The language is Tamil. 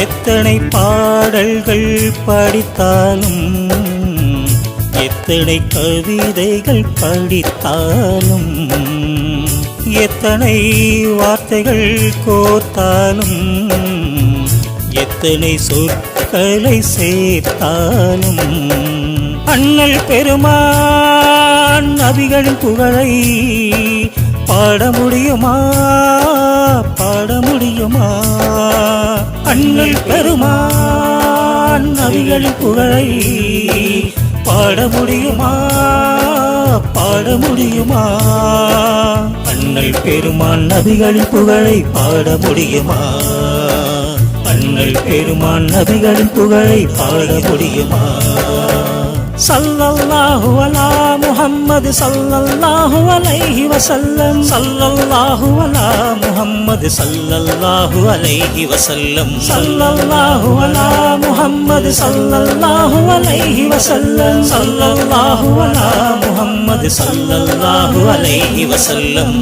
எத்தனை பாடல்கள் படித்தாலும் எத்தனை கவிதைகள் படித்தாலும் எத்தனை வார்த்தைகள் கோர்த்தாலும் எத்தனை சொற்களை சேர்த்தாலும். அண்ணல் பெருமான் நபிகளின் புகழை பாட முடியுமா? பாட முடியுமா? அண்ணல் பெருமான் நபிகளின் புகழை பாட முடியுமா? பாட முடியுமா? அண்ணல் பெருமான் நபிகளின் புகழை பாட முடியுமா? அண்ணல் பெருமான் நபிகளின் புகழை பாட முடியுமா? சல்லல்லாஹுவலா முஹம்மது சல்லல்லாஹு அலைஹி வஸல்லம் சல்லல்லாஹு அலா முஹம்மது சல்லல்லாஹு அலைஹி வஸல்லம் சல்லல்லாஹு அலா முஹம்மது சல்லல்லாஹு அலைஹி வஸல்லம் சல்லல்லாஹு அலா முஹம்மது சல்லல்லாஹு அலைஹி வஸல்லம்